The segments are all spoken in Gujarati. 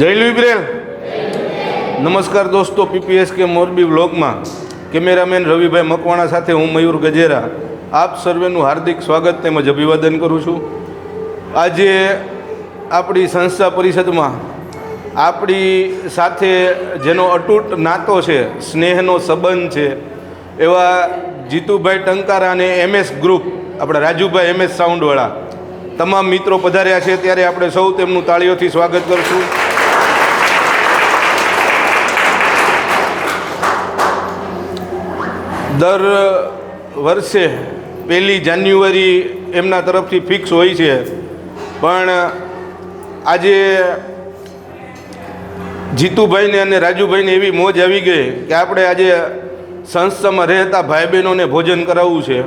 જય લુઈબ્રેલ નમસ્કાર દોસ્તો પીપીએસ કે મોરબી વ્લોગમાં. કેમેરામેન રવિભાઈ મકવાણા સાથે હું મયુર ગજેરા. આપ સર્વેનું હાર્દિક સ્વાગત તેમજ અભિવાદન કરું છું. આજે આપણી સંસ્થા પરિષદમાં આપણી સાથે જેનો અતૂટ નાતો છે, સ્નેહનો સંબંધ છે, એવા જીતુભાઈ ટંકારા અને એમએસ ગ્રુપ, આપણા રાજુભાઈ એમએસ સાઉન્ડવાળા. તમામ મિત્રો પધાર્યા છે, ત્યારે આપણે સૌ તેમનું તાળીઓથી સ્વાગત કરશું. દર વર્ષે પહેલી જાન્યુઆરી એમના તરફથી ફિક્સ હોય છે. પણ આજે જીતુભાઈને અને રાજુભાઈને એવી મોજ આવી ગઈ કે આપણે આજે સંસ્થામાં રહેતા ભાઈ બહેનોને ભોજન કરાવવું છે.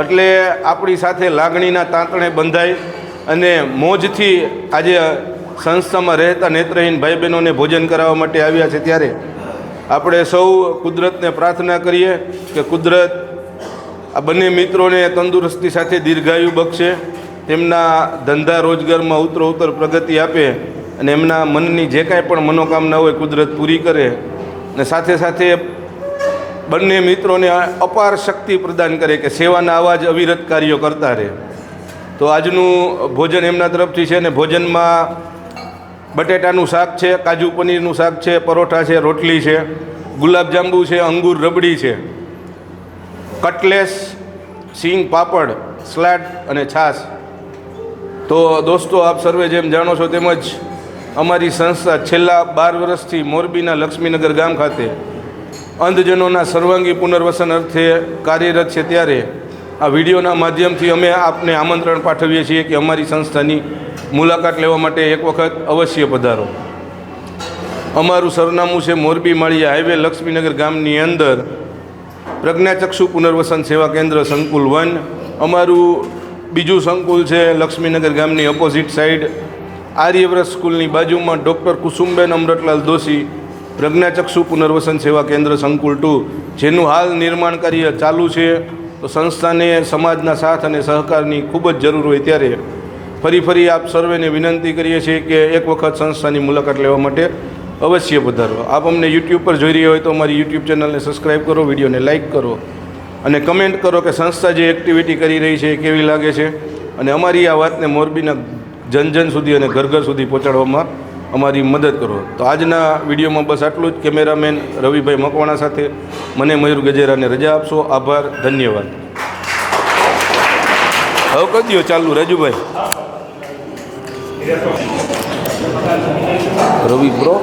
એટલે આપણી સાથે લાગણીના તાંતણે બંધાય અને મોજથી આજે સંસ્થામાં રહેતા નેત્રહીન ભાઈ બહેનોને ભોજન કરાવવા માટે આવ્યા છે ત્યારે આપણે સૌ કુદરતને પ્રાર્થના કરીએ કે કુદરત આ બંને મિત્રોને તંદુરસ્તી સાથે દીર્ઘાયુ બક્ષે, તેમના ધંધા રોજગારમાં ઉત્તર ઉત્તર પ્રગતિ આપે અને એમના મનની જે કાંઈ પણ મનોકામના હોય કુદરત પૂરી કરે. અને સાથે સાથે બંને મિત્રોને અપાર શક્તિ પ્રદાન કરે કે સેવાના અવાજ અવિરત કાર્યો કરતા રહે. તો આજનું ભોજન એમના તરફથી છે ને ભોજનમાં બટેટાનું શાક છે, કાજુ પનીરનું શાક છે, પરોઠા છે, રોટલી છે, ગુલાબજાંબુ છે, અંગૂર રબડી છે. કટલેસ, સિંગ પાપડ, સ્લાડ અને છાશ. તો દોસ્તો, આપ સર્વે જેમ જાણો છો તેમજ અમારી સંસ્થા છેલ્લા બાર વર્ષથી મોરબીના લક્ષ્મીનગર ગામ ખાતે અંધજનોના સર્વાંગી પુનર્વસન અર્થે કાર્યરત છે ત્યારે આ વિડીયોના માધ્યમથી અમે આપને આમંત્રણ પાઠવીએ છીએ કે અમારી સંસ્થાની મુલાકાત લેવા માટે એક વખત અવશ્ય પધારો. અમારું સરનામું છે મોરબી માળિયા હાઈવે, લક્ષ્મીનગર ગામની અંદર. પ્રજ્ઞાચક્ષુ પુનર્વસન સેવા કેન્દ્ર સંકુલ વન. અમારું બીજું સંકુલ છે લક્ષ્મીનગર ગામની ઓપોઝિટ સાઈડ આર્યવ્રત સ્કૂલની બાજુમાં ડૉક્ટર કુસુમબેન અમૃતલાલ દોશી, પ્રજ્ઞાચક્ષુ પુનર્વસન સેવા કેન્દ્ર સંકુલ ટુ. જેનું હાલ નિર્માણ કાર્ય ચાલુ છે. તો સંસ્થાને, સમાજના સાથ અને સહકારની ખૂબ જ જરૂર હોય ત્યારે ફરી ફરી આપ સર્વેને વિનંતી કરીએ છીએ કે એક વખત સંસ્થાની મુલાકાત લેવા માટે અવશ્ય પધારો. આપ અમને યુટ્યુબ પર જોઈ રહ્યા હોય તો અમારી યુટ્યુબ ચેનલને સબસ્ક્રાઈબ કરો, વિડીયોને લાઇક કરો અને કમેન્ટ કરો કે સંસ્થા જે એક્ટિવિટી કરી રહી છે એ કેવી લાગે છે અને અમારી આ વાતને મોરબીના જન જન સુધી અને ઘર ઘર સુધી પહોંચાડવામાં અમારી મદદ કરો. તો આજના વિડીયોમાં બસ આટલું જ. કેમેરામેન રવિભાઈ મકવાણા સાથે મને મયુર ગજેરાને રજા આપશો. આભાર, ધન્યવાદ. હવે દો ચાલુ, રાજુભાઈ. રવિ બ્રો